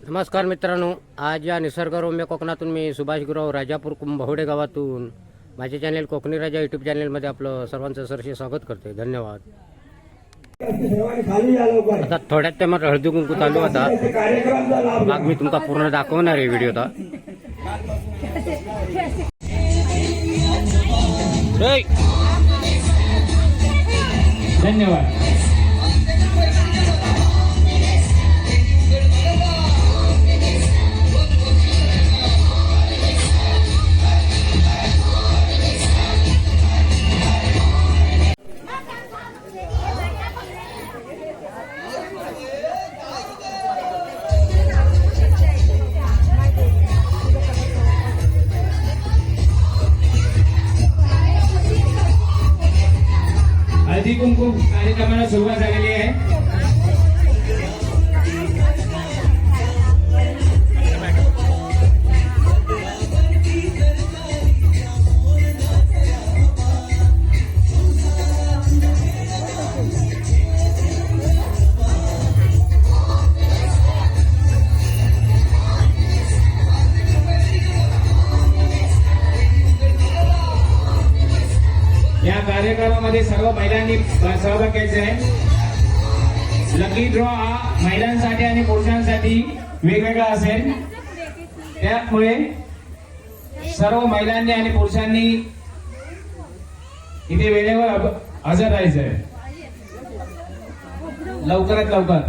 नमस्कार मित्रांनो आज या निसर्गरम्य कोकणातून मी सुभाष गुराव राजापूर कुंभवडे गावातून माझे चॅनेल कोकणी राजा यूट्यूब चॅनेलमध्ये आपलं सर्वांचं सरसे स्वागत करते धन्यवाद. आता थोड्यात टायमात हळदी कुंकू चालू आता मग मी तुमका पूर्ण दाखवणार आहे व्हिडिओ आता धन्यवाद. हळदी कुंकू कार्यक्रमाला सुरुवात झालेली आहे. ड्रॉमध्ये सर्व महिलांनी सहभाग घ्यायचा आहे. लकी ड्रॉ हा महिलांसाठी आणि पुरुषांसाठी वेगवेगळा असेल. त्यामुळे सर्व महिलांनी आणि पुरुषांनी इथे वेळेवर हजर राहायचं आहे. लवकरात लवकर.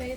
没。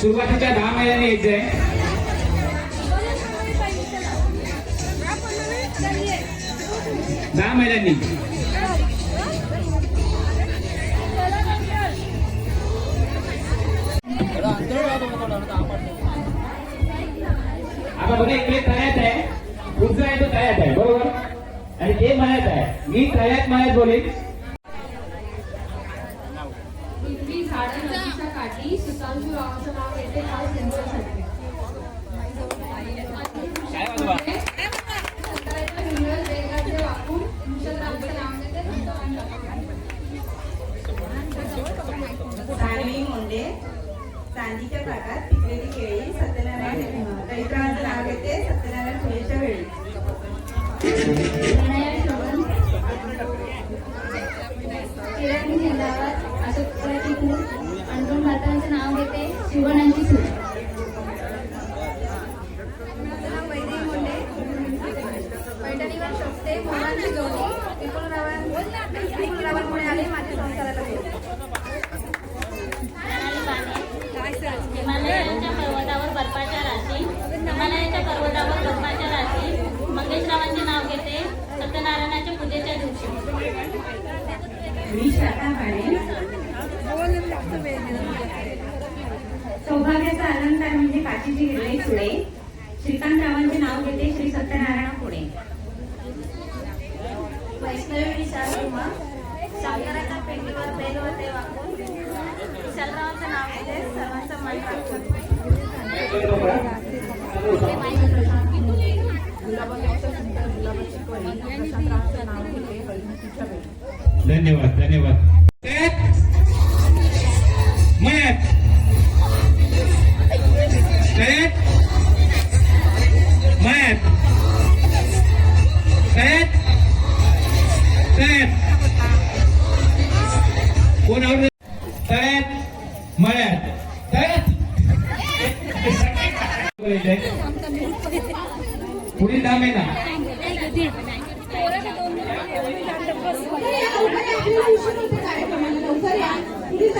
सुरुवातीच्या दहा महिन्यांनी यायचंय दहा महिन्यांनी. आता बघा इकडे तळ्यात आहे. पुढचा आहे तो तळ्यात आहे बरोबर? आणि ते मळ्यात आहे. मी तळ्यात मळ्यात बोलेन. मुंडे चांदीच्या ताटात पिकलेली केळी सत्यनारायण दरिद्राचं नाव घेते सत्यनारायण फुलेच्या वेळी. सुळे श्रीकांतरावांचे नाव घेते श्री सत्यनारायण पुणे वैष्णवी विशाल कुमार सागराच्या पेंडीवर बेल होते वाकून. विशालरावांचं नाव घेते सर्वांचं मन राखून धन्यवाद धन्यवाद.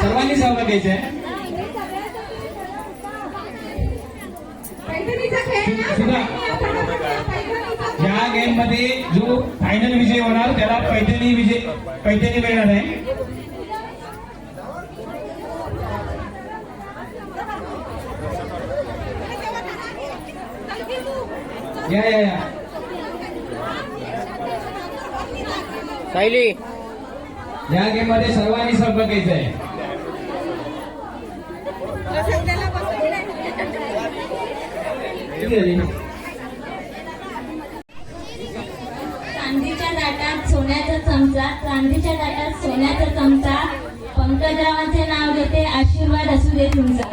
सर्वांनी सहभाग घ्यायचा आहे. या गेममध्ये जो फायनल विजय होणार त्याला पैठणी विजय पैठणी मिळणार आहे. या या या. सायली. या गेममध्ये सर्वांनी घ्यायचा आहे? चांदीच्या ताटात सोन्याचा चमचा चांदीच्या ताटात सोन्याचा चमचा. पंकजरावांचे नाव घेते आशीर्वाद असू दे तुमचा.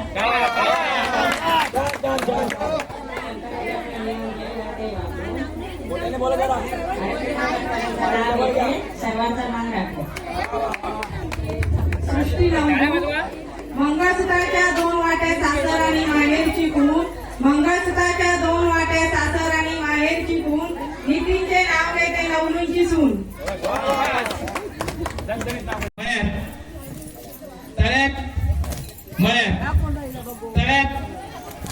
सर्वांचा मान राखो सृष्टी लंबू मंगळसूत्राच्या दोन वाट्या सासर आणि माहेरची गुण मंगळसूत्राच्या दोन वाट्या सासर आणि माहेरची गुण नितीनचे नाव घेते नवलूंची सून. मळ्यात तळ्यात मळ्यात. तळ्यात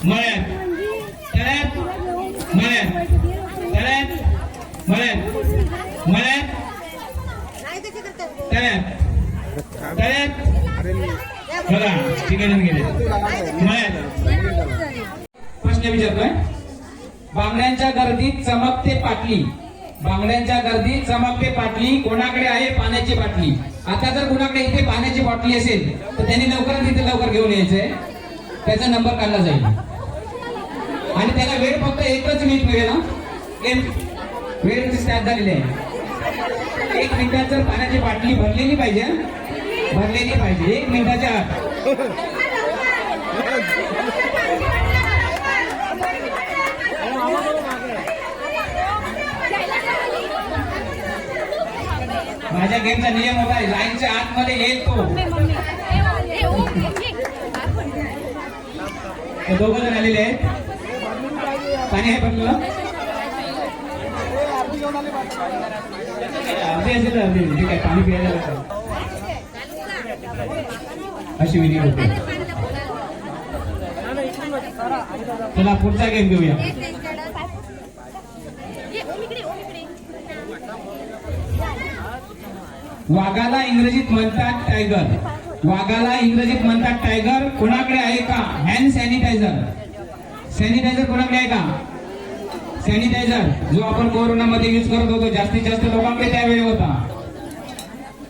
मळ्यात तळ्यात मळ्यात तळ्यात मळ्यात मळ्यात तळ्यात तळ्यात बघा ठिकाणी गेले. प्रश्न विचारतोय. बांगड्यांच्या गर्दीत चमकते पाटली. बांगड्यांच्या गर्दीत चमकते पाटली. कोणाकडे आहे? पाण्याची बाटली. आता जर कोणाकडे इथे पाण्याची बाटली असेल तर त्यांनी लवकर तिथे लवकर घेऊन यायचंय. त्याचा नंबर काढला जाईल. आणि त्याला वेळ फक्त एकच मिनिट मिळेल ना वेळ त्यात झालेली आहे. एक मिनिटात जर पाण्याची बाटली भरलेली पाहिजे भरलेली पाहिजे. एक मिनिटाच्या आत. माझ्या गेमचा नियम होता लाईनच्या आतमध्ये येईल तो दोघ जण आलेले आहेत पाणी आहे बघलं अर्धी असेल अर्धी ठीक आहे पाणी प्यायला अशी विधी होते. चला पुढचा गेम घेऊया. वाघाला इंग्रजीत म्हणतात टायगर वाघाला इंग्रजीत म्हणतात टायगर कोणाकडे आहे का? हँड सॅनिटायझर सॅनिटायझर कोणाकडे आहे का? सॅनिटायझर जो आपण कोरोनामध्ये यूज करत होतो जास्तीत जास्त लोकांकडे त्यावेळी होता.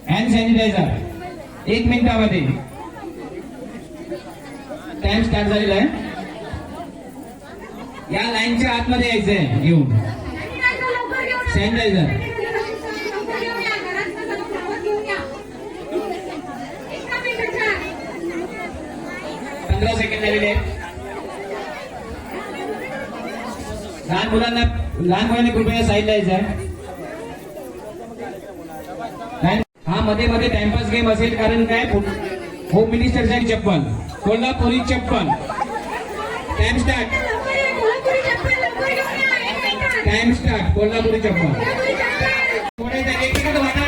हँड सॅनिटायझर एक मिनिटामध्ये. टाइम स्टार्ट झालेला आहे. या लाईनच्या आतमध्ये यायचंय. घेऊन सॅनिटायझर पंधरा सेकंड झालेले आहेत. लहान मुलांना लहान मुलांनी कृपया साईडला यायचं आहे हा मध्ये मध्ये टाइमपास गेम असेल कारण काय? होम मिनिस्टरची चप्पल. कोल्हापुरी चप्पल. Time start time start Kolhapuri चप्पल.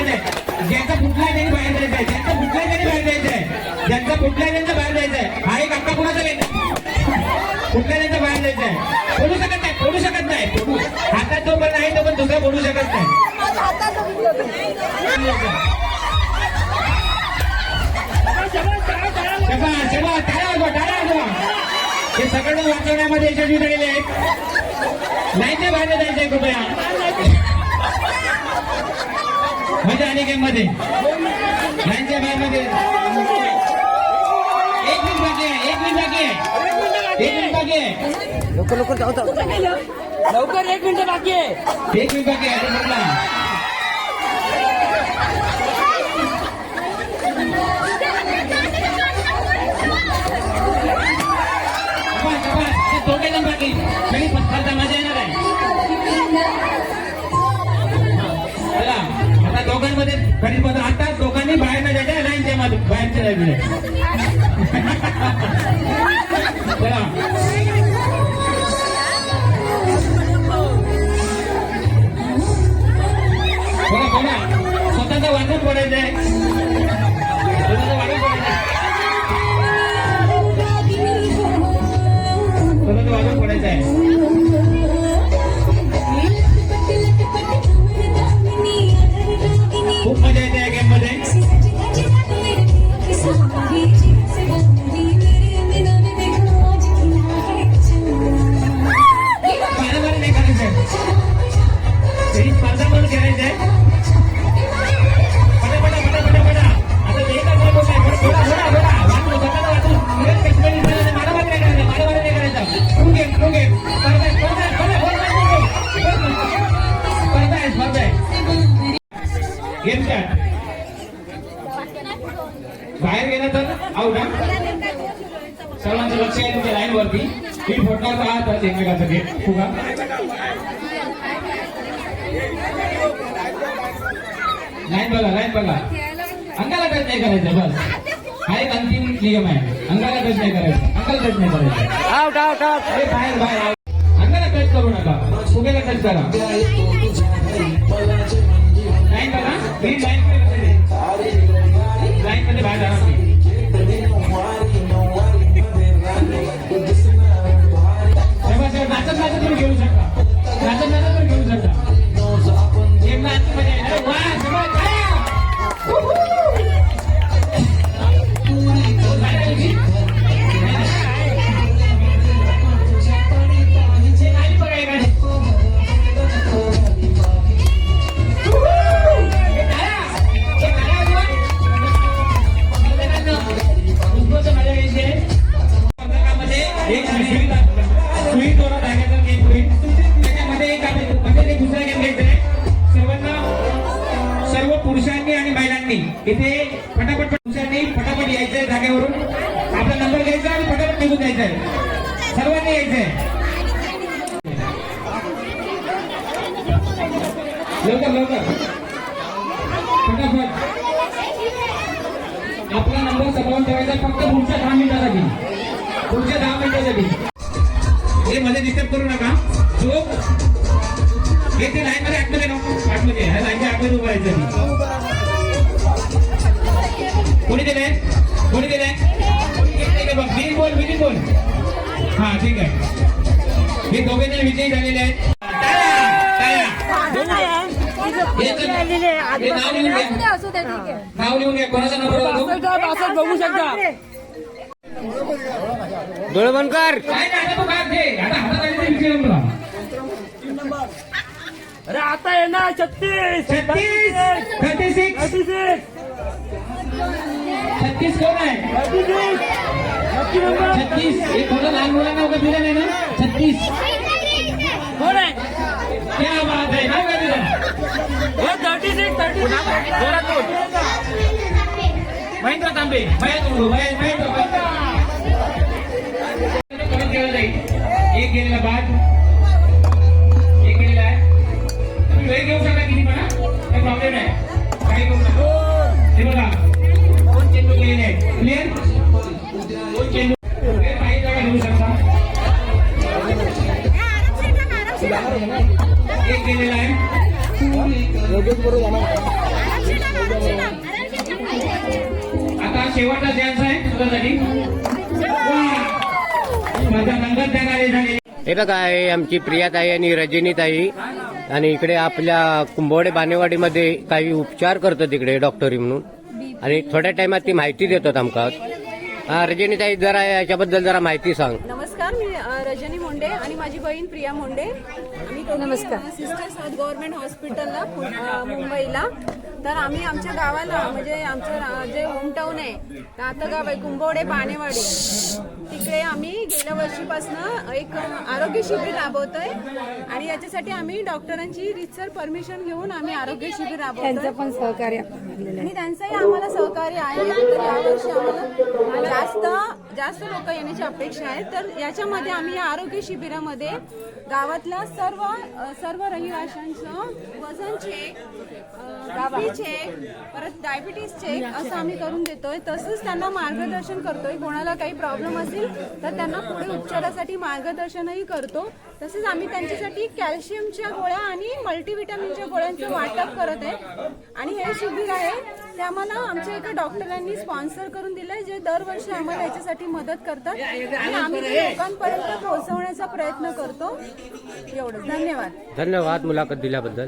आहे. ज्यांचा त्यांनी बाहेर जायचं आहे. ज्यांचा त्यांनी बाहेर ज्यांचा त्यांचं बाहेर जायचं आहे. हा एक अक्का कुणाचा घेत कुठल्या त्यांचं बाहेर जायचं आहे? फोडू शकत नाही फोडू शकत नाही. फोडू हातात जो पण आहे तो पण दुसरा फोडू शकत नाही. सगळं वाचवण्यामध्ये यशस्वी झालेले आहेत. लाईनच्या बाहेर जायचंय कृपया. मजा आली गेममध्ये. बाहेर मध्ये. एक मिनिट बाकी आहे एक मिनिट बाकी आहे. एक मिनिट बाकी आहे. लवकर लवकर जाऊ जाऊ. लवकर एक मिनिट बाकी आहे. एक मिनिट बाकी आहे म्हटलं केलं बाकी मी स्पर्धा मजा येणार आहे चला आता दोघांमध्ये खरी पद आता दोघांनी बाहेर न जायचं लाईनच्या मध्ये बाहेरच्या लाईन चला. स्वतःचा वाटून पडायचं आहे स्वतःचं वाटून पडायचं आहे लाईन बघा इथे फटाफट तुमच्यासाठी फटाफट यायचंय धाग्यावरून आपला नंबर घ्यायचा आणि फटाफट निघून जायचंय. सर्वांनी यायचंय. लवकर लवकर. फटाफट. पटापट आपला नंबर सपावून ठेवायचा फक्त पुढच्या दहा मिनिटासाठी. पुढच्या दहा मिनिटासाठी. हे मध्ये डिस्टर्ब करू नका. जो येथे ते लाईन मध्ये आतमध्ये नको आतमध्ये. ह्या लाईनच्या आतमध्ये उभं राहायचं कोणी दिले कोणी दिले बघ विनी बोल विनी बोल. हा ठीक आहे. हे दोघे जण विजयी झालेले आहेत. नाव लिहून घ्या. नाव लिहून घ्या. कोणाचा नंबर बघू? शकता डोळे बंद कर काय नाही आता तो काय घे. आता हातात आले तरी विजय होऊन राहा. अरे आता येणार छत्तीस. छत्तीस थर्टी सिक्स थर्टी सिक्स छत्तीस कोण आहे नक्की नंबर छत्तीस। हे थोडं लहान मुलांना वगैरे दिलं नाही ना? छत्तीस। कोण आहे क्या बात आहे काय तुझं thirty six thirty Mahendra Tambe. Mahendra Mahendra केलं जाईल एक गेलेला बाद एक गेलेला आहे तुम्ही वेळ घेऊ शकता किती काही प्रॉब्लेम नाही काही करू नका हे बघा दोन चेंडू गेलेले आहेत क्लिअर दोन चेंडू. काही जागा घेऊ शकता. एक गेलेला आहे. आता शेवटचा चान्स आहे तुझ्यासाठी. माझा नंबर त्या हे बघा आहे आमची प्रियाताई आणि रजनीताई. आणि इकडे आपल्या कुंभवडे बानेवाडीमध्ये काही उपचार करतात तिकडे डॉक्टरी म्हणून. आणि थोड्या टायमात ती माहिती देतात आमका. हा रजनीताई जरा याच्याबद्दल जरा माहिती सांग. नमस्कार मी रजनी मोंडे आणि माझी बहीण प्रिया मोंडे. आम्ही नमस्कार. सिस्टर्स आहोत गव्हर्नमेंट हॉस्पिटलला मुंबईला. तर आम्ही आमच्या गावाला म्हणजे आमचं जे होमटाऊन आहे नातं गाव आहे कुंभवडे बाणेवाडी तिकडे आम्ही गेल्या वर्षीपासून एक आरोग्य शिबिर राबवतोय. आणि याच्यासाठी आम्ही डॉक्टरांची रितसर परमिशन घेऊन आम्ही आरोग्य शिबिर राबवतोय. पण सहकार्य आणि त्यांचंही आम्हाला सहकार्य आहे. तर यावर्षी आम्हाला जास्त जास्त लोक येण्याची अपेक्षा आहे. तर त्याच्यामध्ये आम्ही या आरोग्य शिबिरामध्ये गावातल्या सर्व सर्व रहिवाशांचं वजन चेक बीपी चेक परत डायबिटीस चेक असं आम्ही करून देतोय. तसंच त्यांना मार्गदर्शन करतोय. कोणाला काही प्रॉब्लेम असेल तर त्यांना पुढे उपचारासाठी मार्गदर्शनही करतो. तसेच आम्ही त्यांच्यासाठी कॅल्शियमच्या गोळ्या आणि मल्टीव्हिटॅमिनच्या गोळ्यांचं वाटप करत आहे. आणि हे शिबिर आहे ते आम्हाला आमच्या एका डॉक्टरांनी स्पॉन्सर करून दिलंय जे दरवर्षी आम्हाला याच्यासाठी मदत करतात. आणि आम्ही ते लोकांपर्यंत पोहोचवण्याचा प्रयत्न करतो. एवढंच. धन्यवाद. धन्यवाद मुलाखत दिल्याबद्दल.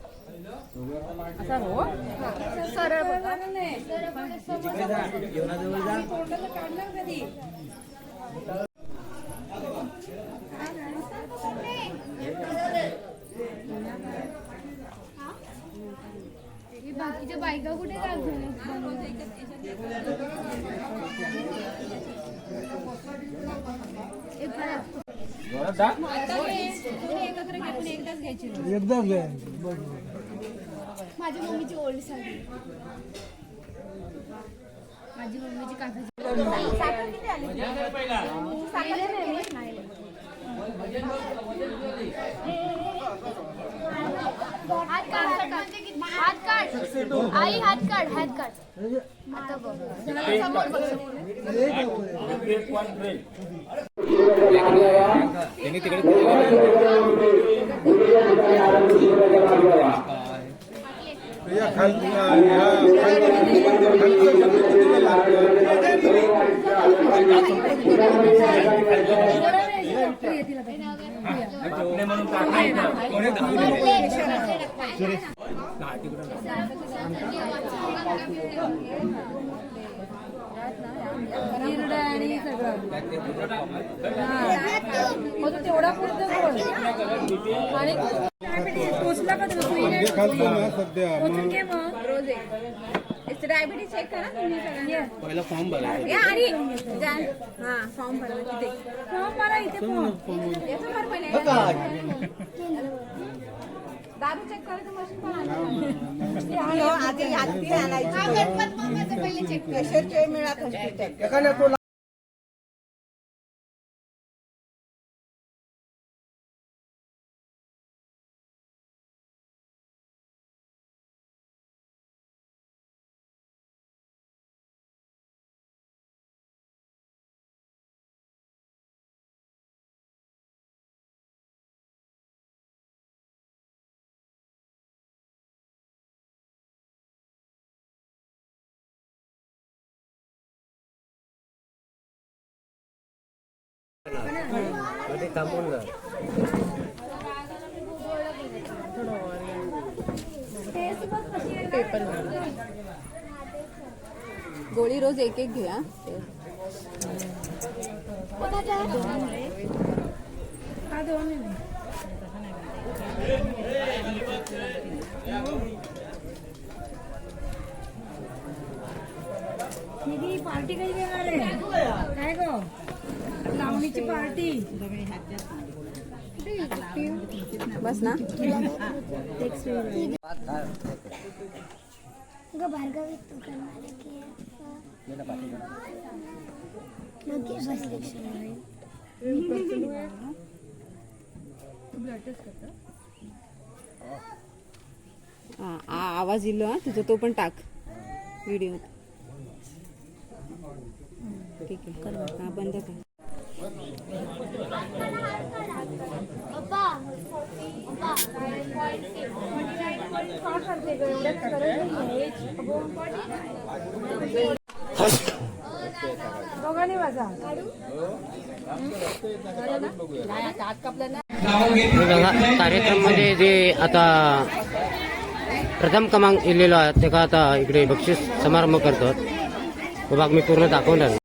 सरळ बघा बाकीच्या बायका कुठे एकदाच घ्यायची. माझ्या मम्मीची ओल्ड साडी. माझी मम्मीची काकाची हात काढ आई हात काढ हात काढ. आता बघ. समोर बघ. समोर. या खाली आणि सगळं तेवढा पुरतं आणि पोचला का डायबिटीज चेक करा तुम्ही पहिला फॉर्म भरा. आणि हा फॉर्म भरा तिथे. फॉर्म मला इथे फोन याचं भर पहिले. दारू चेक करायचं मशीन पण आणायची. मिळत हॉस्पिटल थांबून जा. गोळी रोज एक एक घ्या पार्टी कधी घेणार आहे काय गो लावणीची पार्टी. बस ना. भार्गवी आवाज इलो हा? तुझा तो पण टाक व्हिडिओ ठीक आहे. हा बंद कर. दोघांनी वाजा कार्यक्रममध्ये जे आता प्रथम क्रमांक इलेलो आहे ते का आता इकडे बक्षीस समारंभ करतात. तो भाग मी पूर्ण दाखवणार